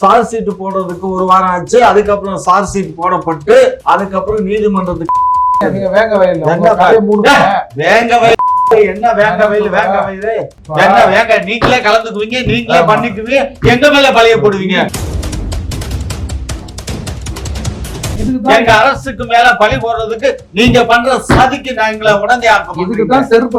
Charge sheet போடுறதுக்கு ஒரு வாரம் ஆச்சு. அதுக்கப்புறம் சார்ஜ் ஷீட் போடப்பட்டு அதுக்கப்புறம் நீதிமன்றத்துக்கு நீங்க வேங்க வயல்ல. வேங்க வயல். என்ன வேங்க வயல் வேங்க வயல்? என்ன வேங்க? நீங்களே கலந்துக்குவீங்க நீங்களே. பண்ணிக்குவீங்க எங்க மேல பழைய போடுவீங்க? எங்க அரசுக்கு மேல பழி போடுறதுக்கு நீங்க பண்ற சதிக்கு நாங்கள உடனே ஆக்க இதுக்கு மாட்டீங்க. தான் செருப்பை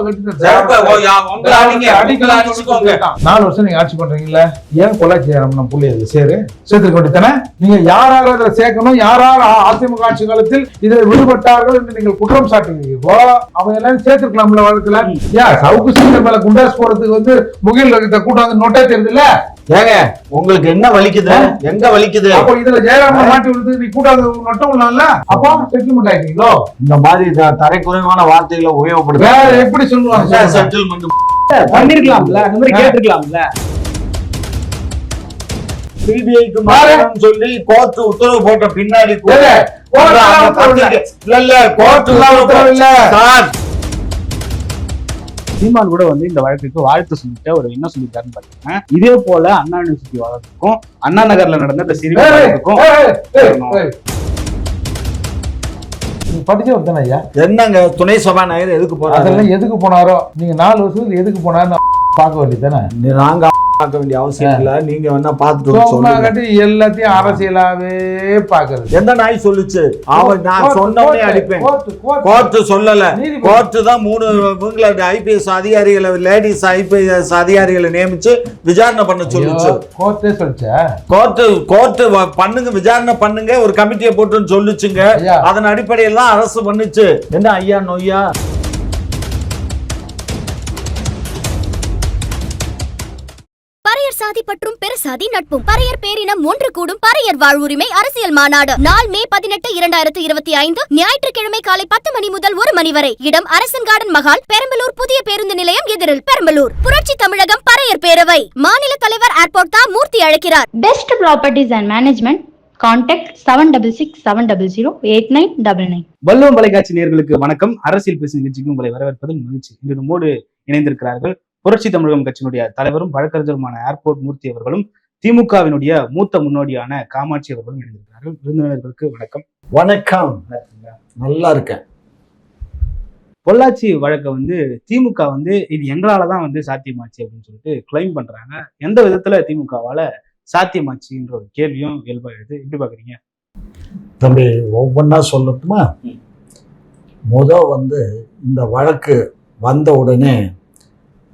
அடிங்க உங்களை அடிச்சுக்கோங்க. நாலு வருஷம் நீங்க ஆட்சி பண்றீங்களா ஏன் பொள்ளாச்சி நம்ம புள்ளி இதுல சேரு? சேர்த்துக்க வேண்டியதானே நீங்க யாரால இதை சேர்க்கணும்? யாரால் அதிமுக ஆட்சி காலத்தில் இதில் விடுபட்டார்கள் என்று நீங்கள் குற்றம் சாட்டுவீங்களோ அவங்க எல்லாரும் சேர்த்துக்கலாம்ல வழக்குல. ஏன் சவுக்கு சீனர் மேல குண்டாஸ் போறதுக்கு வந்து முகில் கூட்டம் வந்து நொட்டே தெரியுது இல்ல ஏங்க உங்களுக்கு என்ன வலிக்குது எங்க வலிக்குது அப்போ இதுல ஜெயராமன் மாட்டி விடுறது நீ கூட்டம் நொட்டம் இல்ல அப்போ செட்டில்மெண்ட் ஆயிட்டீங்களோ இந்த மாதிரி தரைக்குறைவான வார்த்தைகளை வேற உபயோகப்படுத்த எப்படி சொல்லுவாங்க. செட்டில்மெண்ட் பண்ணிருக்கலாம்ல அந்த மாதிரி. கேட்டிருக்கலாம்ல சிபிஐக்கு பாரு. மாறணும்னு சொல்லி கோர்ட் உத்தரவு போட்ட பின்னாடி கூட இல்ல, இல்ல. கோர்ட் உத்தரவு இல்ல. சார் சீமான் கூட வந்து இந்த வழக்குக்கு வாழ்த்து சொல்லிட்டு அவர் என்ன சொல்லிட்டாருன்னு பாத்தீங்கன்னா இதே போல அண்ணா யூனிவர்சிட்டி வழக்குக்கும் அண்ணா நகர்ல நடந்த இந்த ஏய், வழக்குக்கும் ஏய், ஏய், ஏய். நீங்க படிச்சவர் தானே ஐயா. என்னங்க துணை சபாநாயகர் எதுக்கு போறாரு? அதெல்லாம் எதுக்கு போனாரோ? நீங்க நாலு வருஷத்துக்கு எதுக்கு போனாரு பார்க்க வேண்டியதானே நீ- நாங்க பார்க்க வேண்டிய அவசியம் இல்ல. நீங்க வேணா கட்டி எல்லாத்தையும் அரசியலாவே பாக்குறது எந்த நாய் சொல்லுச்சு? அவன் நான் சொன்னவனே அடிப்பேன். கோர்ட் சொல்லல. நீதிபதி. கோர்ட் தான் மூணு இவங்கள ஐபிஎஸ் அதிகாரிகளை லேடிஸ் ஐபிஎஸ் அதிகாரிகளை நியமிச்சு விசாரணை பண்ண சொல்லுச்சு. கோர்ட்டே சொல்லிச்சா? கோர்ட் கோர்ட் பண்ணுங்க விசாரணை பண்ணுங்க ஒரு கமிட்டியை போட்டுன்னு சொல்லுச்சுங்க. அதன் அடிப்படையில் தான் அரசு பண்ணுச்சு. என்ன ஐயா நொய்யா? சாதி பற்றும் பெருசாதி நட்பும். பறையர் பேரினம் ஒன்று கூடும் பறையர் வாழ்வுரிமை அரசியல் மாநாடு. நாள் மே பதினெட்டு இரண்டாயிரத்து இருபத்தி ஐந்து ஞாயிற்றுக்கிழமை காலை பத்து மணி முதல் ஒரு மணி வரை. இடம் அரசன் கார்டன் மகால் பெரம்பலூர் புதிய பேருந்து நிலையம் எதிரில் பெரம்பலூர். புரட்சி தமிழகம் பறையர் பேரவை. மாநில தலைவர் ஏர்போர்ட் தா மூர்த்தி அழைக்கிறார். Best Properties and Management, contact 7667008999. வள்ளுவம் தொலைக்காட்சி நேயர்களுக்கு வணக்கம். அரசியல் பேசும் நிகழ்ச்சிக்கு உங்களை வரவேற்பதில் மகிழ்ச்சி. இன்று நம்மோடு இணைந்திருக்கிறார்கள் புரட்சி தமிழகம் கட்சியினுடைய தலைவரும் வழக்கறிஞருமான ஏர்போர்ட் மூர்த்தி அவர்களும் திமுகவினுடைய மூத்த முன்னோடியான காமாட்சி அவர்களும் இணைந்திருக்கிறார்கள். விருந்தினர்களுக்கு வணக்கம். வணக்கம். நல்லா இருக்கேன். பொள்ளாச்சி வழக்கை வந்து திமுக வந்து இது எங்களால தான் வந்து சாத்தியமாச்சு அப்படின்னு சொல்லிட்டு கிளைம் பண்றாங்க. எந்த விதத்துல திமுகவால சாத்தியமாச்சுன்ற ஒரு கேள்வியும் இயல்பாகுது எப்படி பாக்குறீங்க? தம்பி ஒவ்வொன்றா சொல்லட்டுமா. முத வந்து இந்த வழக்கு வந்த உடனே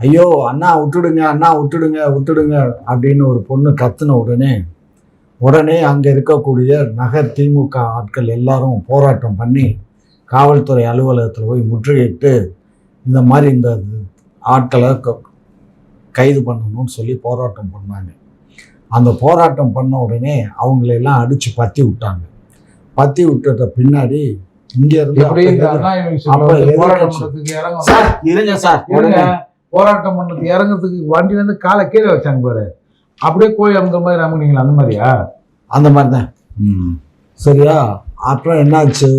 ஐயோ அண்ணா விட்டுடுங்க அண்ணா விட்டுடுங்க விட்டுடுங்க அப்படின்னு ஒரு பொண்ணு கத்துன உடனே உடனே அங்கே இருக்கக்கூடிய நகர் திமுக ஆட்கள் எல்லாரும் போராட்டம் பண்ணி காவல்துறை அலுவலகத்தில் போய் முற்றுகையிட்டு இந்த மாதிரி இந்த ஆட்களை கைது பண்ணணும்னு சொல்லி போராட்டம் பண்ணாங்க. அந்த போராட்டம் பண்ண உடனே அவங்களையெல்லாம் அடித்து பற்றி விட்டாங்க. பற்றி விட்டத பின்னாடி இங்க இருந்து இருங்க சார் இருங்க. போராட்டம் பண்ணதுக்கு இறங்குறதுக்கு வண்டியில இருந்து காலை கீழே வச்சாங்க பாரு. அப்படியே கோழி அமுக்கிற மாதிரி அமுக்குனீங்களா? அந்த மாதிரியா? அந்த மாதிரி தான் சரியா? அப்புறம் என்னாச்சு?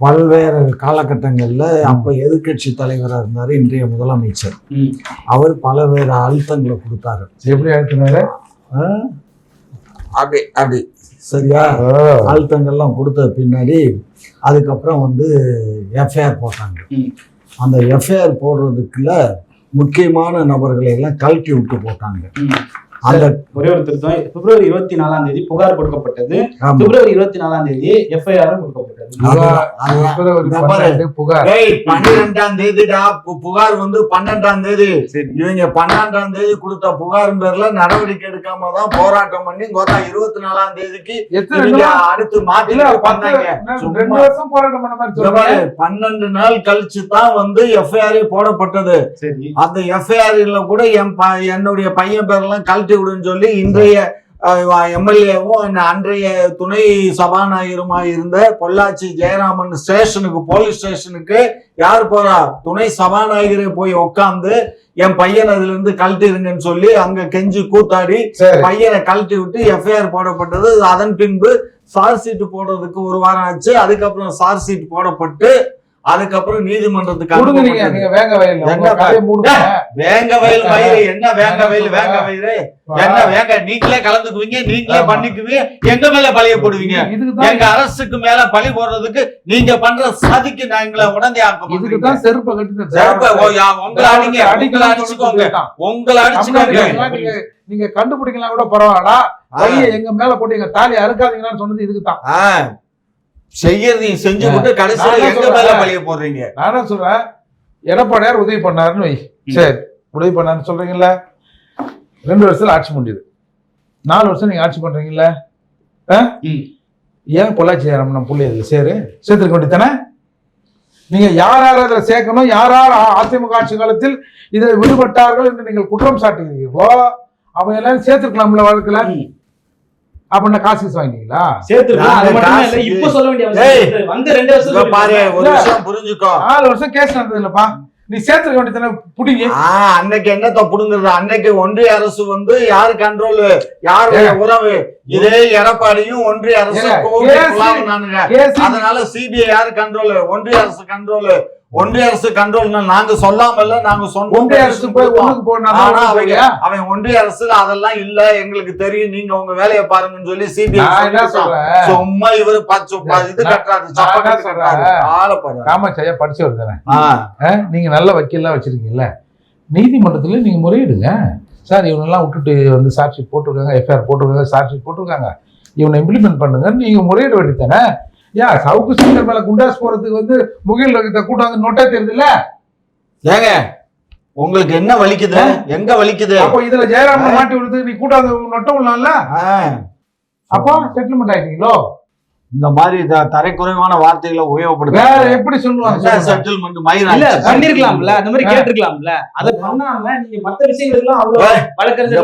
பல்வேறு காலகட்டங்களில் அப்போ எதிர்க்கட்சி தலைவராக இருந்தார் இன்றைய முதலமைச்சர். அவர் பலவேறு அழுத்தங்களை கொடுத்தாரு. எப்படி அழுத்தினாரு? அப்படி அப்படி சரியா? அழுத்தங்கள்லாம் கொடுத்த பின்னாடி அதுக்கப்புறம் வந்து எஃப்ஐஆர் போட்டாங்க. அந்த எஃப்ஐஆர் போடுறதுக்குள்ள முக்கியமான நபர்களை எல்லாம் கழட்டி விட்டு போட்டாங்க. அந்த ஒரே ஒரு திருத்தம். பிப்ரவரி இருபத்தி நாலாம் தேதி புகார் கொடுக்கப்பட்டது. பிப்ரவரி இருபத்தி நாலாம் தேதி எஃப்ஐஆர் கொடுக்கப்பட்டது. புகார். பன்னிரெண்டாம் தேதிடா. புகார் வந்து பன்னெண்டாம் தேதி. சரி. இவங்க பன்னெண்டாம் தேதி கொடுத்த புகார் பேர்ல நடவடிக்கை எடுக்காம தான் போராட்டம் பண்ணி கோத்தா இருபத்தி நாலாம் தேதிக்கு? அடுத்து மாத்தி பன்னெண்டு நாள் கழிச்சு தான் வந்து எஃப்ஐஆர் போடப்பட்டது. அந்த எஃப்ஐஆர்ல கூட என் என்னுடைய பையன் பேரெல்லாம் கழட்டி விடுன்னு சொல்லி இன்றைய எம்எல்ஏவும் அன்றைய துணை சபாநாயகருமா இருந்த பொள்ளாச்சி ஜெயராமன் ஸ்டேஷனுக்கு போலீஸ் ஸ்டேஷனுக்கு யார் போறா? துணை சபாநாயகரே போய் உட்காந்து என் பையன் அதுல இருந்து கழட்டிருங்கன்னு சொல்லி அங்க கெஞ்சி கூத்தாடி சரி. பையனை கழட்டி விட்டு எஃப்ஐஆர் போடப்பட்டது. அதன் பின்பு சார்ஜ் ஷீட் போடுறதுக்கு ஒரு வாரம் ஆச்சு. அதுக்கப்புறம் சார்ஜ் ஷீட் போடப்பட்டு அதுக்கப்புறம் நீதிமன்றத்துக்கு வேங்க வயல் வேங்க வயல் மயிறு என்ன வேங்க வயல் வேங்க வயிறு? என்ன வேங்க நீங்களே கலந்துக்குவீங்க நீங்களே. பண்ணிக்குவீங்க எங்க மேல பழிய போடுவீங்க? எங்க அரசுக்கு மேல பழி போடுறதுக்கு நீங்க பண்ற சதிக்கு நான் எங்களை உடனே இதுக்கு தான் செருப்பை கட்டி செருப்பை உங்களை அடிங்க உங்களை அடிக்கலாம் அடிச்சுக்கோங்க. உங்களை அடிச்சுக்கோங்க. நீங்க கண்டுபிடிக்கலாம் கூட பரவாயில்லடா. கையை எங்க மேல போட்டு எங்க தாலி அறுக்காதீங்கன்னு சொன்னது இதுக்கு தான். ஆ, செய்யறதையும் செஞ்சு விட்டு கடைசியில எங்க. மேல பழிய போடுறீங்க? நான் என்ன சொல்றேன். எடப்பாடியார் உதவி பண்ணாருன்னு வை. சரி. உதவி பண்ணாருன்னு சொல்றீங்கல்ல? ரெண்டு வருஷத்துல ஆட்சி முடியுது நாலு வருஷம் நீங்க ஆட்சி பண்றீங்கல்ல. ஏன் பொள்ளாச்சி நம்ம புள்ளி இதுல சேரு? சேர்த்துக்க வேண்டியதானே நீங்க யார் யார் அதில் சேர்க்கணும்? யார் யார் அதிமுக ஆட்சி காலத்தில் இதில் விடுபட்டார்கள் என்று நீங்கள் குற்றம் சாட்டுகிறீர்களோ? அவங்க எல்லாரும் சேர்த்துருக்கலாம்ல வழக்குல. அப்படின்னா காசு காசுக்கு- இப்ப சொல்ல வேண்டிய. வந்து ரெண்டு வருஷம் பாரு ஒரு. விஷயம் புரிஞ்சுக்கோ. நாலு வருஷம் கேஸ் நடந்தது இல்லப்பா நீ சேர்த்துக்க வேண்டியதானே புடிங்க. அன்னைக்கு என்னத்த புடுங்குறது? அன்னைக்கு ஒன்றிய அரசு வந்து யாரு கண்ட்ரோல் யாருடைய உறவு? இதே எடப்பாடியும் ஒன்றிய அரசு அதனால சிபிஐ யாரு கண்ட்ரோல் ஒன்றிய அரசு கண்ட்ரோல் ஒன்றிய அரசு கண்ட்ரோல் நாங்க சொல்லாமல்ல நாங்க சொன்னோம். ஒன்றிய அரசு போய் ஒண்ணுக்கு போனா ஆனா அவங்க அவன் ஒன்றிய அரசுல அதெல்லாம் இல்ல எங்களுக்கு தெரியும் நீங்க உங்க வேலையை பாருங்கன்னு சொல்லி சிபிஐ நான் என்ன சொல்றேன்? சும்மா இவரு இது நான் கட்டுறாரு நான் சப்பாத்தி என்ன சொல்றேன்? கட்டுறாரு ஆளை பாரு. காமாட்சியா படிச்சவர் தானே? ஆ, நீங்க நல்ல வக்கீல்லாம் வச்சிருக்கீங்கல்ல? நீதிமன்றத்துல நீங்க முறையிடுங்க. சார் இவனெல்லாம் விட்டுட்டு வந்து சாட்சி போட்டிருக்காங்க எஃப்ஐஆர் போட்டிருக்காங்க சாட்சி போட்டிருக்காங்க. இவனை இம்ப்ளிமெண்ட் பண்ணுங்க நீங்க முறையிட வேண்டியதானே ஏன் சவுக்கு சங்கர் மேல குண்டாஸ் போறதுக்கு வந்து முகில் ரகத்தை கூட்டம் வந்து நொட்டா தெரியுதுல்ல? ஏங்க உங்களுக்கு என்ன வலிக்குது? எங்க வலிக்குது? அப்போ இதுல ஜெயராமன் மாட்டி விடுறதுக்கு நீ கூட்டம் நொட்ட விடலாம்ல? அப்போ செட்டில்மெண்ட் ஆயிட்டீங்களோ? இந்த மாதிரி த- தரைக்குறைவான வார்த்தைகளை வேற உபயோகப்படுத்த எப்படி சொல்லுவாங்க. செட்டில்மெண்ட் இல்ல மயிர் பண்ணிருக்கலாம்ல அந்த மாதிரி கேட்டிருக்கலாம்ல. அதை பண்ணாம நீங்க மத்த விஷயங்களுக்கெல்லாம்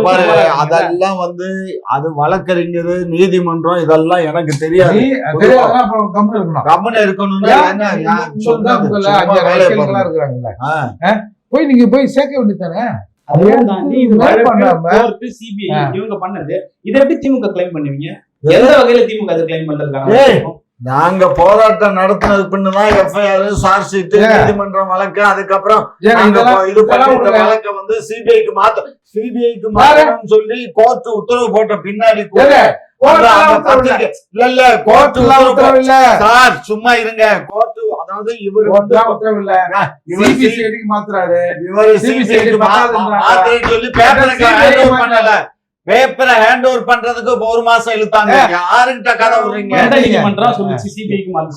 பாரு அதெல்லாம் வந்து அது வழக்கறிஞர் நீதிமன்றம் இதெல்லாம் எனக்கு தெரியாது. கம்முனு இருக்கணும். போய் நீங்க போய் சேர்க்க வேண்டியதானே. இவங்க பண்ணது. இதை எப்படி திமுக கிளைம் பண்ணுவீங்க? எந்த வகையில திமுக அதை கிளைம் பண்றதுக்கான ஏய். நாங்க போராட்டம் நடத்தினது பின்னுதான் எஃப்ஐஆர் சார்ஜ் ஷீட்? நீதிமன்றம் வழக்கு அதுக்கப்புறம் இது பண்ணி இதெல்லாம் இந்த விடுங்க. வழக்கை வந்து சிபிஐக்கு மாத்த சிபிஐக்கு? மாத்தணும்னு சொல்லி கோர்ட் உத்தரவு போட்ட பின்னாடி கூட இல்ல. இல்ல கோர்ட் உத்தரவு இல்ல. சார் சும்மா இருங்க கோர்ட் அதாவது இவர் வந்து உத்தரவு இல்ல. இவர் மாத்துறாரு. இவர் சிபிஐக்கு. மாத்திரன்னு சொல்லி பேப்பருக்கு. பண்ணல பேப்பரை ஹேண்ட் ஓவர் பண்றதுக்கு இப்ப ஒரு மாசம் இழுத்தாங்க. யாருக்கிட்ட கதை விடுறீங்க?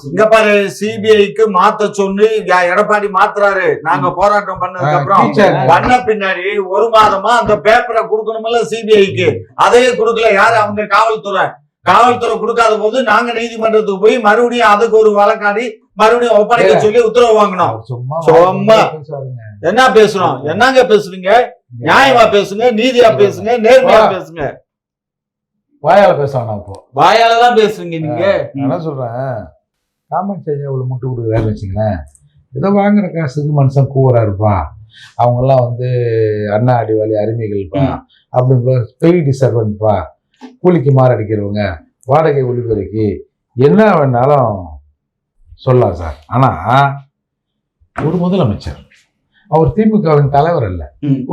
இங்க பாரு சிபிஐக்கு மாத்த சொல்லி யா- எடப்பாடி மாத்துறாரு. நாங்க போராட்டம் பண்ணதுக்கு அப்புறம். பண்ண பின்னாடி ஒரு மாதமா அந்த பேப்பரை கொடுக்கணும்ல சிபிஐக்கு. அதையே கொடுக்கல. யாரு? அவங்க காவல்துறை. காவல்துறை கொடுக்காத போது நாங்க நீதிமன்றத்துக்கு போய் மறுபடியும் அதுக்கு ஒரு வழக்காடி மறுபடியும் ஒப்படைக்க சொல்லி உத்தரவு வாங்கினோம். சும்மா. என்ன பேசுறோம்? என்னங்க பேசுறீங்க? நியாயமா பேசுங்க நீதியா பேசுங்க நேர்மையா. பேசுங்க. வாயால பேசுவானா இப்போ? வாயால தான் பேசுறீங்க நீங்க. என்ன சொல்றேன்? காமெண்ட் செய்ய இவ்வளவு முட்டு கொடுக்குறாரு வச்சுங்களேன் இதை வாங்குற காசுக்கு மனுஷன் கூவுறாருப்பா அவங்கெல்லாம் வந்து அண்ணா அடிவாளி அருமைகள்ப்பா அப்படி பெய்டு சர்வன்ட்பா கூலிக்கு மாரடிக்கிறவங்க வாடகை ஒளிபெருக்கி என்ன வேணாலும் சொல்லலாம் சார். ஆனா ஒரு முதலமைச்சர் அவர் திமுகவின் தலைவர் அல்ல.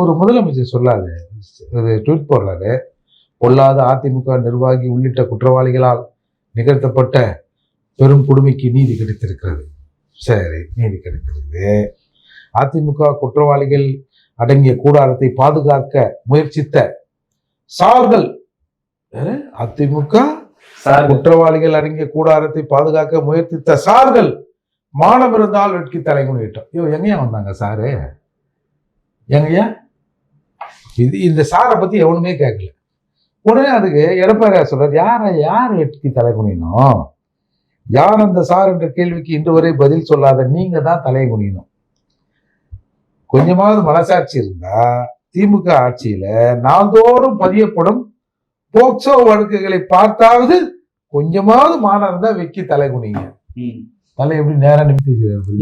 ஒரு முதலமைச்சர் சொல்லாது. ட்வீட் போடுறாரு. பொல்லாத அதிமுக நிர்வாகி உள்ளிட்ட குற்றவாளிகளால் நிகழ்த்தப்பட்ட பெரும் கொடுமைக்கு நீதி கிடைத்திருக்கிறது. சரி நீதி கிடைத்திருக்குது அதிமுக குற்றவாளிகள் அடங்கிய கூடாரத்தை பாதுகாக்க முயற்சித்த சார்கள்? அதிமுக குற்றவாளிகள் அடங்கிய கூடாரத்தை பாதுகாக்க முயற்சித்த சார்கள். மானம் இருந்தால் வெட்கி தலைமுறையிட்டோம் ஐயோ எங்கேயா வந்தாங்க சாரு? எங்கயா? இது இந்த சாரை பத்தி எவனுமே கேட்கல. உடனே அதுக்கு எடப்பாடியார் சொல்றாரு யார யார் வெட்கி தலைகுனியணும்? யார் அந்த சார் என்ற கேள்விக்கு இன்று வரை பதில் சொல்லாத நீங்க தான் தலை குனியணும் கொஞ்சமாவது மனசாட்சி இருந்தா திமுக ஆட்சியில நாள்தோறும் பதியப்படும் போக்சோ வழக்குகளை பார்த்தாவது கொஞ்சமாவது மானம் இருந்தா வெக்கி தலை குனிங்க தலை எப்படி நேரா நிமித்தி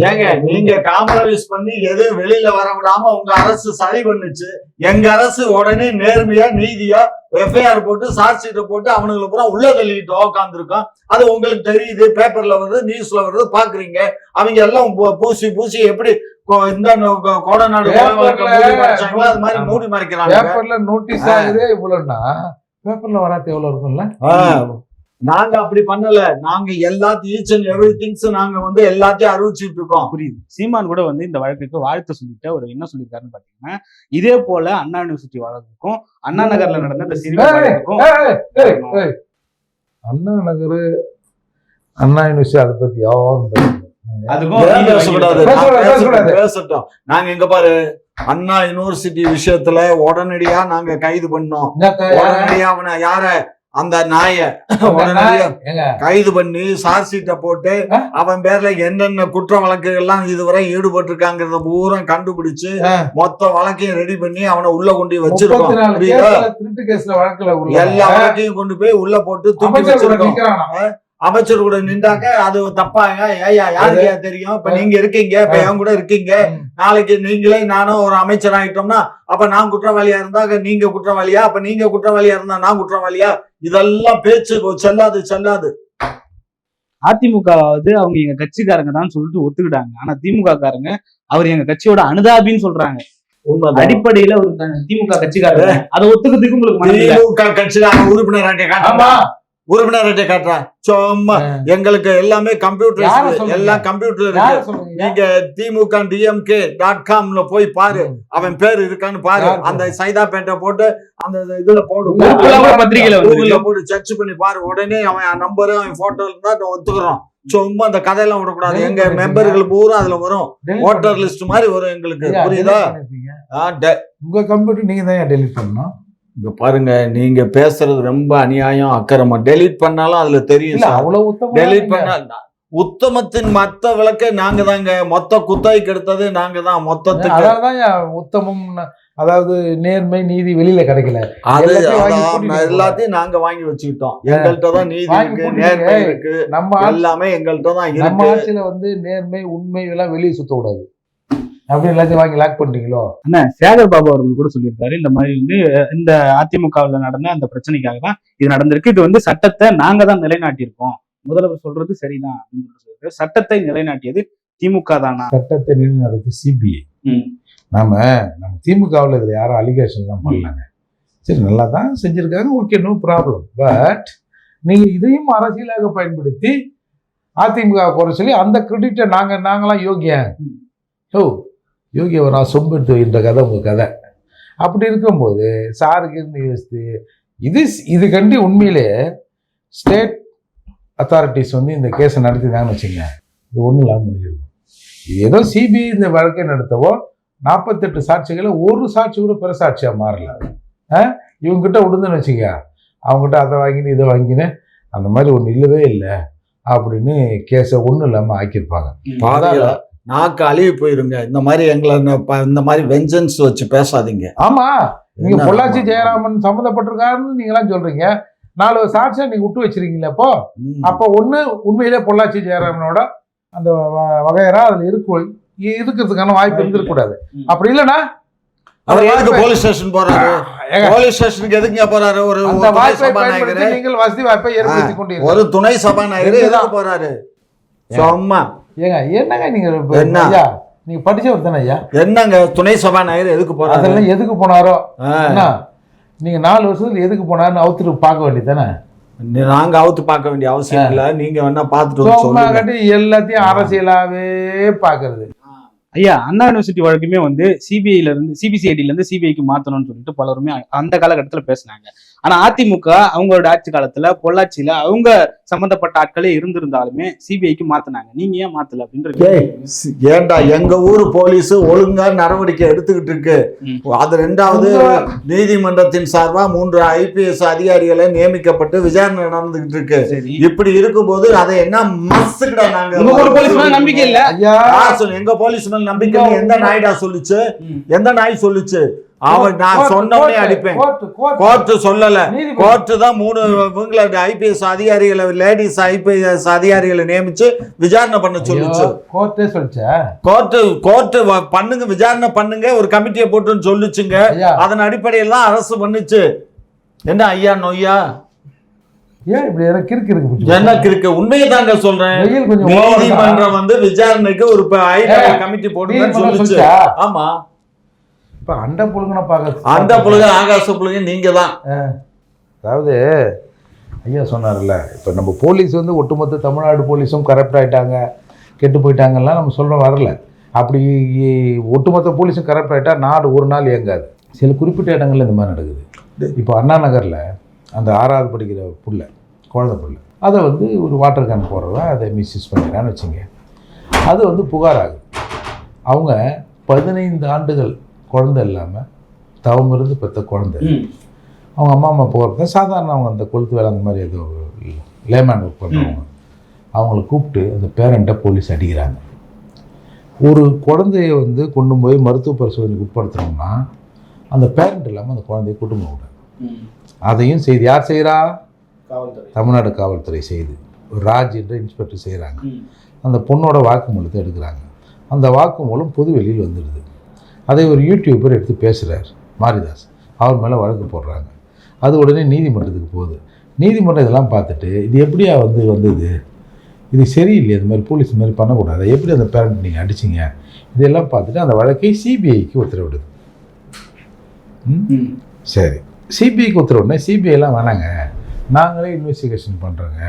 ஏங்க நீங்க காம்ப்ரமைஸ் பண்ணி எதுவும் வெளியில வர விடாம உங்க அரசு சரி பண்ணுச்சு. எங்க அரசு உடனே நேர்மையா நீதியா எஃப்ஐஆர் போட்டு சார்ஜ் ஷீட்டை போட்டு அவனுங்களை பூரா உள்ள தள்ளிட்டு உட்காந்துருக்கோம் அது உங்களுக்கு தெரியுது பேப்பர்ல வருது நியூஸ்ல வருது பாக்குறீங்க. அவங்க எல்லாம் பூசி பூசி எப்படி இந்த கோடநாடு அது மாதிரி மூடி மறைக்கிறாங்க பேப்பர்ல நோட்டீஸ். ஆகுதே இவ்வளவுன்னா. பேப்பர்ல வராது எவ்வளவு இருக்கும்ல? நாங்க அப்படி பண்ணல. நாங்க எல்லாத்தையும் ஈச் அண்ட் எவ்ரி திங்ஸ் நாங்க வந்து எல்லாத்தையும் அறிவிச்சிட்டு இருக்கோம். புரியுது. சீமான் கூட வந்து இந்த வழக்குக்கு வாழ்த்து சொல்லிட்டு அவர் என்ன சொல்லியிருக்காருன்னு பாத்தீங்கன்னா இதே போல அண்ணா யூனிவர்சிட்டி வழக்குக்கும் அண்ணா நகர்ல நடந்த இந்த ஏய், வழக்குக்கும். அண்ணா நகர் அண்ணா யூனிவர்சிட்டி அதை பத்தி யாரும். பேசட்டும், நாங்க எங்க பாரு அண்ணா யுனிவர்சிட்டி விஷயத்துல உடனடியா நாங்க கைது பண்ணோம்? உடனடியா அவனை யார? அந்த நாய கைது பண்ணி சார்ஜ் ஷீட்டை போட்டு? அவன் பேர்ல என்னென்ன குற்ற வழக்குகள்லாம் இதுவரை ஈடுபட்டிருக்காங்கிறத பூரா கண்டுபிடிச்சு. மொத்த வழக்கையும் ரெடி பண்ணி அவனை உள்ள கொண்டு வச்சிருக்கோம் 34 புரியுதா? கேஸ்ல, திருட்டு கேஸ்ல வழக்குல உள்ள எல்லா வழக்கையும் கொண்டு போய் உள்ள போட்டு தூக்கி கூட வச்சிருக்கோம்? அமைச்சர் கூட நின்றாக்க அது தப்பாங்க. ஏயா யாருக்கு தெரியும்? இப்ப நீங்க இருக்கீங்க இப்ப என் கூட இருக்கீங்க. நாளைக்கு நீங்களே நானும் ஒரு அமைச்சர் ஆயிட்டோம்னா அப்ப நான் குற்றவாளியா இருந்தா நீங்க குற்றவாளியா? அப்ப நீங்க குற்றவாளியா இருந்தா நான் குற்றவாளியா? இதெல்லாம் பேச்சு செல்லாது செல்லாது. அதிமுக வந்து அவங்க எங்க கட்சிக்காரங்க தான் சொல்லிட்டு ஒத்துக்கிட்டாங்க. ஆனா திமுக காரங்க அவர் எங்க கட்சியோட அனுதாபின்னு சொல்றாங்க. அடிப்படையில ஒரு திமுக கட்சிக்காரங்க. அதை ஒத்துக்கிறதுக்கு உங்களுக்கு. திமுக அவன் உறுப்பினர் ஆமா காட்டுறான் சும்மா எங்களுக்கு எல்லாமே கம்ப்யூட்டர்? எல்லாம் கம்ப்யூட்டர்ல யார இருக்கு? நீங்க திமுக டிஎம்கே டாட் காம்ல போய் பாரு. அவன் பேர் இருக்கான்னு பாரு. அந்த சைதாப்பேட்டை போட்டு அந்த இதுல போடு. பத்திரிகையில போட்டு சர்ச் பண்ணி பாரு. உடனே அவன் நம்பரு அவன் போட்டோ இருந்தா ஒத்துக்கிறோம். சும்மா அந்த கதையெல்லாம் விடக்கூடாது. எங்க மெம்பர்கள் பூரா அதுல வரும். ஓட்டர் லிஸ்ட் மாதிரி வரும் எங்களுக்கு. புரியுதா? உங்க கம்ப்யூட்டர் நீங்க தான் டெலிட் பண்ணணும்? இங்க பாருங்க நீங்க பேசுறது ரொம்ப அநியாயம் அக்கிரமம். டெலீட் பண்ணாலும் அதுல தெரியும் அவ்வளவு டெலீட் பண்ணா உத்தமத்தின் மத்த விளக்க நாங்க தாங்க. மொத்த குத்தகைக்கு எடுத்தது நாங்க தான். மொத்தத்துக்கு. அதான் உத்தமம் அதாவது நேர்மை நீதி வெளியில கிடைக்கல. அது எல்லாத்தையும் நாங்க வாங்கி வச்சுக்கிட்டோம். எங்கள்கிட்ட தான் நீதி இருக்கு நேர்மை இருக்கு. நம்ம எல்லாமே எங்கள்கிட்ட தான் நம்ம ஆட்சியில வந்து நேர்மை உண்மை எல்லாம் வெளியே சுத்த கூடாது அப்படி எல்லாத்தையும் வாங்கி லாக் பண்ணிட்டீங்களோ? அண்ணா சேகர் பாபு அவர்கள் கூட சொல்லியிருக்காரு இந்த மாதிரி வந்து இந்த அதிமுகவில் நடந்த அந்த பிரச்சனைக்காக தான் இது நடந்திருக்கு. இது வந்து சட்டத்தை நாங்க தான் நிலைநாட்டியிருக்கோம். முதல்வர் சொல்றது சரிதான் அப்படின்னு சொல்லியிருக்காரு. சட்டத்தை நிலைநாட்டியது திமுக தானா? சட்டத்தை நிலைநாடுறது சிபிஐ. நாம நம்ம திமுகவில் இதுல யாரும் அலிகேஷன் எல்லாம் பண்ணலாங்க. சரி நல்லா தான் செஞ்சிருக்காங்க ஓகே நோ ப்ராப்ளம் பட் நீங்க இதையும் அரசியலாக பயன்படுத்தி அதிமுக குறை சொல்லி அந்த கிரெடிட்டை நாங்க நாங்களாம் யோகியா? ம். ஓ யோகிய ஒரு சொம்பு எடுத்து வைக்கின்ற கதை உங்க கதை. அப்படி இருக்கும்போது சாருக்கு இருந்து யோசித்து இது இது கண்டி உண்மையிலே ஸ்டேட் அத்தாரிட்டிஸ் வந்து இந்த கேஸை நடத்தினாங்கன்னு வச்சுங்க இது ஒன்றும் இல்லாமல் முடிஞ்சிருக்கும். இது ஏதோ சிபிஐ இந்த வழக்கை நடத்தவோ நாற்பத்தெட்டு சாட்சிகளை ஒரு சாட்சி கூட பிறசாட்சியா மாறல. ஆ? இவங்ககிட்ட விடுதுன்னு வச்சுக்க அவங்ககிட்ட அதை வாங்கினு இதை வாங்கினு அந்த மாதிரி ஒன்று இல்லவே இல்லை. அப்படின்னு கேஸை ஒன்றும் இல்லாமல் ஆக்கியிருப்பாங்க. நாக்கு அழுகி போயிருங்க. இந்த மாதிரி எங்களை இந்த மாதிரி வெஞ்சன்ஸ் வச்சு பேசாதீங்க. ஆமா. நீங்க பொள்ளாச்சி. ஜெயராமன் சம்மந்தப்பட்டிருக்காருன்னு நீங்களாம் சொல்றீங்க. நாலு சாட்சியை நீங்க விட்டு வச்சிருக்கீங்களா அப்போ. அப்போ ஒண்ணு உண்மையிலே பொள்ளாச்சி ஜெயராமனோட அந்த வ- வகையறா அதுல இருக்கு. இருக்கிறதுக்கான வாய்ப்பு இருந்திருக்க கூடாது ம். அப்படி இல்லைன்னா அவர் எதுக்கு போலீஸ் ஸ்டேஷன் போறாரு? போலீஸ் ஸ்டேஷனுக்கு எதுக்குங்க போறாரு? ஒரு நீங்கள் வசதி வாய்ப்பை ஏற்படுத்தி கொண்டு ஒரு துணை சபாநாயகர். எதுக்கு போறாரு? சும்மா. ஏங்க என்னங்க நீங்க இப்ப- என்ன? ஐயா? நீங்க படிச்சவர் தானே ஐயா? என்னங்க துணை சபாநாயகர் எதுக்கு போறாரு? அதெல்லாம் எதுக்கு போனாரோ? என்ன? நீங்க நாலு வருஷத்துல எதுக்கு போனாருன்னு அவுத்துட்டு பார்க்க வேண்டியதானே நாங்க அவுத்து பார்க்க வேண்டிய அவசியம் இல்ல. நீங்க வேணா பார்த்துட்டு வந்து சும்மா சொல்லுங்க. கட்டி எல்லாத்தையும் அரசியலாவே பாக்குறது ஐயா அண்ணா யூனிவர்சிட்டி வழக்குமே வந்து சிபிஐல இருந்து சிபிசிஐடில இருந்து சிபிஐக்கு மாத்தணும்னு சொல்லிட்டு பலருமே அந்த காலகட்டத்துல பேசினாங்க. ஆனா அதிமுக அவங்களோட ஆட்சி காலத்துல பொள்ளாச்சியில அவங்க சம்பந்தப்பட்ட ஆட்களே இருந்திருந்தாலுமே சிபிஐக்கு மாத்தினாங்க. நீங்க ஏன் மாத்தல அப்படின்ற ஏய், சி- ஏன்டா எங்க ஊர் போலீஸ் ஒழுங்கா நடவடிக்கை எடுத்துக்கிட்டு இருக்கு. அது ரெண்டாவது நீதிமன்றத்தின் சார்பா மூன்று ஐபிஎஸ் அதிகாரிகளை நியமிக்கப்பட்டு விசாரணை நடந்துகிட்டு இருக்கு. இப்படி இருக்கும்போது அதை என்ன மஸ்துக்கிட நாங்க நம்பிக்கை இல்ல? எங்க போலீஸ் மேல நம்பிக்கை. எந்த நாய்டா சொல்லுச்சு. எந்த நாய் சொல்லுச்சு? அவன் நான் சொன்னவனே அடிப்பேன். கோர்ட்டு, சொல்லல. கோர்ட்டு தான் மூணு இவங்கள ஐபிஎஸ் அதிகாரிகளை லேடிஸ் ஐபிஎஸ் அதிகாரிகளை நியமிச்சு விசாரணை பண்ண சொல்லுச்சு. கோர்ட்டே சொல்லிச்சா? கோர்ட்டு கோர்ட்டு பண்ணுங்க விசாரணை பண்ணுங்க ஒரு கமிட்டியை போட்டுன்னு சொல்லுச்சுங்க. அதன் அடிப்படையில் தான் அரசு பண்ணுச்சு. என்ன ஐயா நொய்யா? ஏன் இப்படி எனக்கு கிறுக்கு இருக்கு எனக்கு இருக்கு உண்மையை தாங்க சொல்றேன். நீதிமன்றம் வந்து விசாரணைக்கு ஒரு கமிட்டி போடுங்கன்னு சொல்லிச்சா? ஆமா. இப்ப அண்ட புழுங்கன பார்க்க அந்த புழுக ஆகாச புழுக நீங்க தான் அதாவது ஐயா சொன்னார்ல இப்போ நம்ம போலீஸ் வந்து ஒட்டுமொத்த தமிழ்நாடு போலீஸும் கரப்ட் ஆயிட்டாங்க கெட்டு போயிட்டாங்கலாம் நம்ம சொல்ல வரல. அப்படி ஒட்டுமொத்த போலீஸும் கரப்ட் ஆயிட்டா நாடு ஒரு நாள் இயங்காது. சில குறிப்பிட்ட இடங்கள்ல இந்த மாதிரி நடக்குது. இப்போ அண்ணா நகரில் அந்த ஆறாவது படிக்கிற புள்ள குழந்தை புள்ள அதை வந்து ஒரு வாட்டர் கேன் போடுறவன் அதை மிஸ்யூஸ் பண்ணிக்கிறான்னு வச்சுங்க. அது வந்து புகார் ஆகுது. அவங்க பதினைந்து ஆண்டுகள் குழந்தை இல்லாமல் தவம் இருந்து பெற்ற குழந்தை அவங்க அம்மா அம்மா போகிறது சாதாரண அவங்க அந்த கொளுத்து வேலை அந்த மாதிரி ஏதோ லேமேன் ஒர்க் பண்ணுறவங்க அவங்கள கூப்பிட்டு அந்த பேரண்ட்டை போலீஸ் அடிக்கிறாங்க. ஒரு குழந்தைய வந்து கொண்டு போய் மருத்துவ பரிசோதனைக்கு உட்படுத்துறோம்னா அந்த பேரண்ட் இல்லாமல் அந்த குழந்தைய கூட்டம் போகக்கூடாது அதையும் செய்து யார் செய்கிறா காவல்துறை. தமிழ்நாடு காவல்துறை செய்து. ஒரு ராஜ் என்ற இன்ஸ்பெக்டர் செய்கிறாங்க அந்த பொண்ணோட வாக்குமூலத்தை எடுக்கிறாங்க. அந்த வாக்குமூலம் பொது வெளியில் வந்துடுது அதை ஒரு யூடியூபர் எடுத்து பேசுகிறார் மாரிதாஸ். அவர் மேலே வழக்கு போடுறாங்க. அது உடனே நீதிமன்றத்துக்கு போகுது. நீதிமன்றம் இதெல்லாம் பார்த்துட்டு இது எப்படியா வந்து வந்தது? இது சரியில்லை இந்த மாதிரி போலீஸ் மாதிரி பண்ணக்கூடாது. எப்படி அந்த பேரண்ட் நீங்கள் அடிச்சிங்க? இதெல்லாம் பார்த்துட்டு அந்த வழக்கை சிபிஐக்கு உத்தரவிடுது? சரி. சிபிஐக்கு உத்தரவுடனே சிபிஐலாம் வேணாங்க. நாங்களே இன்வெஸ்டிகேஷன் பண்ணுறோங்க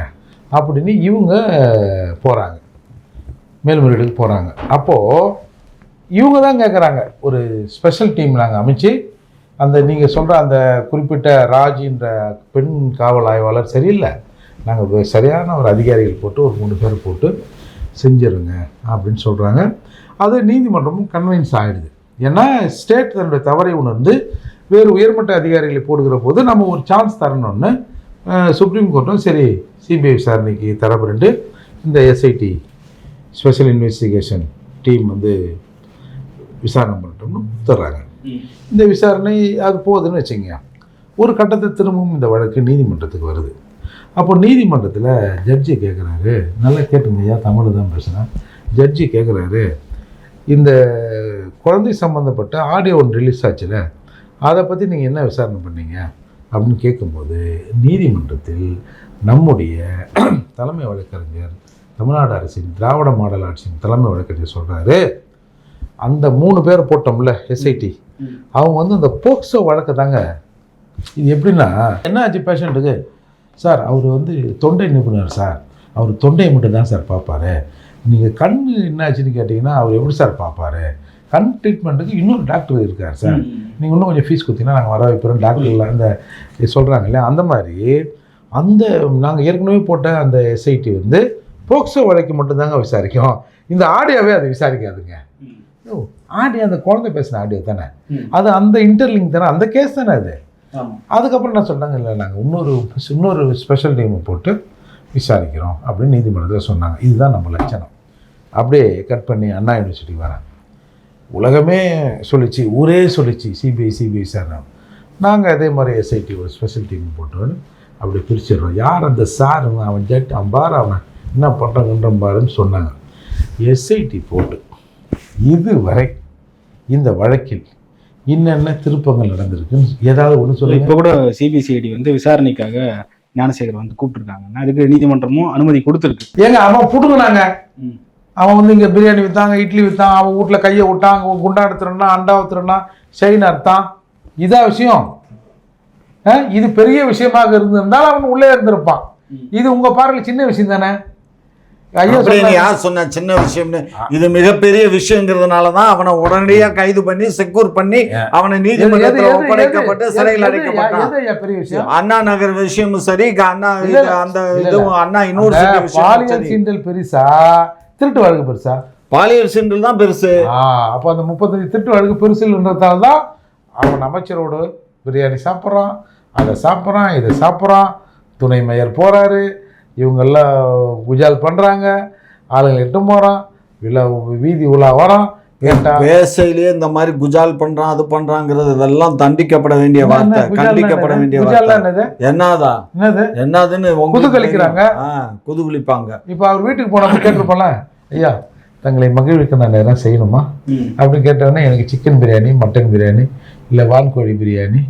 அப்படின்னு இவங்க போகிறாங்க மேல்முறையீடுக்கு போகிறாங்க அப்போது இவங்க தான் கேட்குறாங்க ஒரு ஸ்பெஷல் டீம் நாங்கள் அமைச்சு அந்த நீங்கள் சொல்கிற அந்த குறிப்பிட்ட ராஜின்ற பெண் காவல் ஆய்வாளர் சரியில்லை. நாங்கள் சரியான ஒரு அதிகாரிகள் போட்டு ஒரு மூணு பேர் போட்டு செஞ்சிருங்க அப்படின்னு சொல்கிறாங்க அது நீதிமன்றமும் கன்வின்ஸ் ஆகிடுது ஏன்னா ஸ்டேட் தன்னுடைய தவறை உணர்ந்து வேறு உயர்மட்ட அதிகாரிகளை போடுகிற போது நம்ம ஒரு சான்ஸ் தரணும்னு சுப்ரீம் கோர்ட்டும் சரி சிபிஐ விசாரணைக்கு தரப்பட்டு இந்த எஸ்ஐடி ஸ்பெஷல் இன்வெஸ்டிகேஷன் டீம் வந்து விசாரணை பண்ணட்டும்னு தர்றாங்க இந்த விசாரணை அது போகுதுன்னு வச்சுங்க ஒரு கட்டத்தை திரும்பவும் இந்த வழக்கு நீதிமன்றத்துக்கு வருது. அப்போ நீதிமன்றத்தில் ஜட்ஜி கேட்குறாரு நல்லா கேட்டுங்க ஐயா தமிழ் தான் பேசுகிறேன் ஜட்ஜி கேட்குறாரு இந்த குழந்தை சம்மந்தப்பட்ட ஆடியோ ஒன்று ரிலீஸ் ஆச்சுல அதை பற்றி நீங்கள் என்ன விசாரணை பண்ணீங்க? அப்படின்னு கேட்கும்போது நீதிமன்றத்தில் நம்முடைய தலைமை வழக்கறிஞர் தமிழ்நாடு அரசின் திராவிட மாடல் ஆட்சியின் தலைமை வழக்கறிஞர் சொல்கிறாரு அந்த மூணு பேர் போட்டோம்ல எஸ்ஐடி அவங்க வந்து அந்த போக்சோ வழக்கை தாங்க. இது எப்படின்னா என்ன ஆச்சு பேஷண்ட்டுக்கு? சார் அவர் வந்து தொண்டை நிபுணர் சார். அவர் தொண்டையை மட்டும் தான் சார் பார்ப்பாரு. நீங்கள் கண் என்ன ஆச்சுன்னு கேட்டிங்கன்னா அவர் எப்படி சார் பார்ப்பாரு? கண் ட்ரீட்மெண்ட்டுக்கு இன்னொரு டாக்டர் இருக்கார் சார். நீங்கள் இன்னும் கொஞ்சம் ஃபீஸ் கொடுத்தீங்கன்னா நாங்கள் வர வைக்கிறோம் டாக்டர்லாம் இந்த சொல்கிறாங்க இல்லையா? அந்த மாதிரி அந்த நாங்கள் ஏற்கனவே போட்ட அந்த எஸ்ஐடி வந்து போக்சோ வழக்கு மட்டும்தாங்க விசாரிக்கும். இந்த ஆடியோவே அதை விசாரிக்காதுங்க. ஆடியோ அந்த குழந்தை பேசின ஆடியோ தானே? அது அந்த இன்டர்லிங்க் தானே? அந்த கேஸ் தானே அது? அதுக்கப்புறம் என்ன சொன்னாங்க இல்லை நாங்கள் இன்னொரு இன்னொரு ஸ்பெஷல் டீமை போட்டு விசாரிக்கிறோம் அப்படின்னு நீதிமன்றத்தில் சொன்னாங்க. இதுதான் நம்ம லட்சணம். அப்படியே கட் பண்ணி அண்ணா யூனிவர்சிட்டிக்கு வரேன் உலகமே சொல்லிச்சு ஊரே சொல்லிச்சு சிபிஐ சிபிஐ சார் நாங்கள் அதே மாதிரி எஸ்ஐடி ஒரு ஸ்பெஷல் டீம் போட்டு அப்படி பிரிச்சிடுறோம். யார் அந்த சார் அவன் ஜட் அவன் பாரு அவன் என்ன பண்ணுறாங்கன்ற பாருன்னு சொன்னாங்க. எஸ்ஐடி போட்டு இதுவரை இந்த வழக்கில் என்னென்ன திருப்பங்கள் நடந்திருக்குன்னு ஏதாவது ஒன்று சொல்லுங்க. இப்போ கூட சிபிசிஐடி வந்து விசாரணைக்காக ஞானசேகர் வந்து கூப்பிட்டுருக்காங்க. அதுக்கு நீதிமன்றமும் அனுமதி கொடுத்துருக்கு. ஏங்க அவன் புடுங்கினாங்க. அவன் வந்து இங்கே பிரியாணி விற்றாங்க இட்லி விற்றான் அவன் வீட்டில் கையை விட்டான் குண்டா எடுத்துறனா அண்டா ஊத்துறனா செயின் அறுத்தான். இதா விஷயம்? இது பெரிய விஷயமாக இருந்திருந்தால் அவன் உள்ளே இருந்திருப்பான். இது உங்க பார்வையில் சின்ன விஷயம் தானே? அப்படின்னு. யார் சொன்ன சின்ன விஷயம்னு? இது மிகப்பெரிய விஷயங்கிறதுனால தான் அவனை உடனடியா கைது பண்ணி செக்யூர் பண்ணி அவனை நீதிமன்றத்தில் ஒப்படைக்கப்பட்டு சிறையில் அடைக்கப்பட்டான். அண்ணா நகர் விஷயமும் சரி அண்ணா. அந்த இதுவும் அண்ணா யூனிவர்சிட்டி அந்த விஷயம் பாலியல் சரி. சீண்டல் பெருசா? திருட்டு வழக்கு பெருசா? பாலியல் சிண்டல் தான் பெருசு. ஆ அப்போ அந்த முப்பத்தஞ்சு திருட்டு வழக்கு பெருசுன்றதால தான் அவன் அமைச்சரோடு பிரியாணி சாப்பிட்றான் அதை சாப்பிட்றான் இதை சாப்பிட்றான் துணை மேயர் போகிறாரு இவங்கெல்லாம் குஜால் பண்ணுறாங்க ஆளுங்களை எட்டும் போகிறான் விழா வீதி உலா கேட்டா பேசையிலேயே இந்த மாதிரி குஜால் பண்றான் அது பண்றாங்கிறது இதெல்லாம் தண்டிக்கப்பட வேண்டிய வார்த்தை. கண்டிக்கப்பட? வேண்டிய வார்த்தை. என்னது? என்னதா? என்னது? என்னதுன்னு குதூகலிக்கிறாங்க. குதூகலிப்பாங்க இப்போ அவர் வீட்டுக்கு போனப்ப கேட்டிருப்போம்ல ஐயா தங்களை மகிழ்விக்க நான் எதாவது செய்யணுமா? அப்படின்னு கேட்டவொடனே எனக்கு சிக்கன் பிரியாணி மட்டன் பிரியாணி இல்லை வான்கோழி பிரியாணி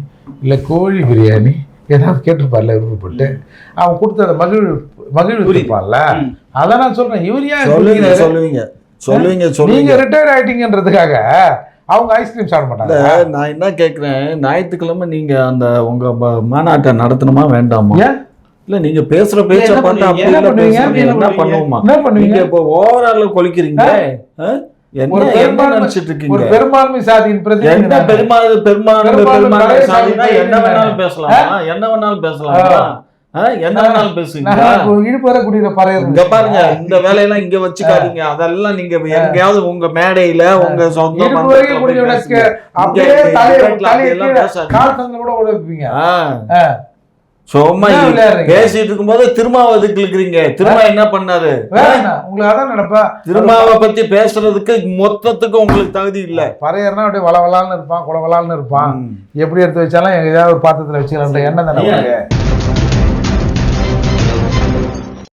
இல்லை கோழி பிரியாணி ஏதாவது கேட்டிருப்பார்ல விருப்பப்பட்டு. அவன் கொடுத்தத மகிழ் மகிழ்விப்பான்ல ம். அதான் நான் சொல்றேன். இவர் ஏன் சொல்லுவீங்க? சொல்லுவீங்க. சொல்லுவீங்க நீங்க சொல்லுவீங்க. ரிட்டையர் ஆயிட்டீங்கன்றதுக்காக அவங்க ஐஸ்கிரீம் சாப்பிட மாட்டாங்க நான் என்ன கேக்குறேன் ஞாயிற்றுக்கிழமை நீங்க அந்த உங்க மாநாட்டை நடத்தணுமா வேண்டாமா? இல்ல நீங்க பேசுற பேச்ச பார்த்தா என்ன பண்ணுவீங்க? என்ன? பண்ணுவோமா? என்ன பண்ணுவீங்க? இப்போ ஓவரால கொலிக்கிறீங்க பெரும்பான்மை- சாதியின் என்ன பெருமாள் பெருமாள் பெருமாள் சாதினா சாதி என்ன வேணாலும் பேசலாமா? என்ன வேணாலும் பேசலாமா? என்ன வேணாலும் குடிக்கிற பறையர் இங்க பாருங்க இந்த வேலையெல்லாம் இங்க வச்சுக்காதீங்க. அதெல்லாம் நீங்க எங்கேயாவது உங்க மேடையில உங்க சொந்த பேசுங்க. அப்படியே தலையை கூட. சும்மா என்ன? பேசிட்டு இருக்கும்போது திருமாவதுக்கு இருக்கிறீங்க திருமா என்ன பண்ணாரு? என்ன உங்களுக்கு அதான் நினைப்பா திருமாவை பத்தி பேசுறதுக்கு மொத்தத்துக்கு உங்களுக்கு தகுதி இல்ல. பறையர்னா அப்படியே வளவலான்னு இருப்பான் குளவலான்னு இருப்பான். எப்படி எடுத்து வச்சாலும் ஏதாவது ஒரு பாத்திரத்துல வச்சுக்கலான்ற எண்ணம் தானே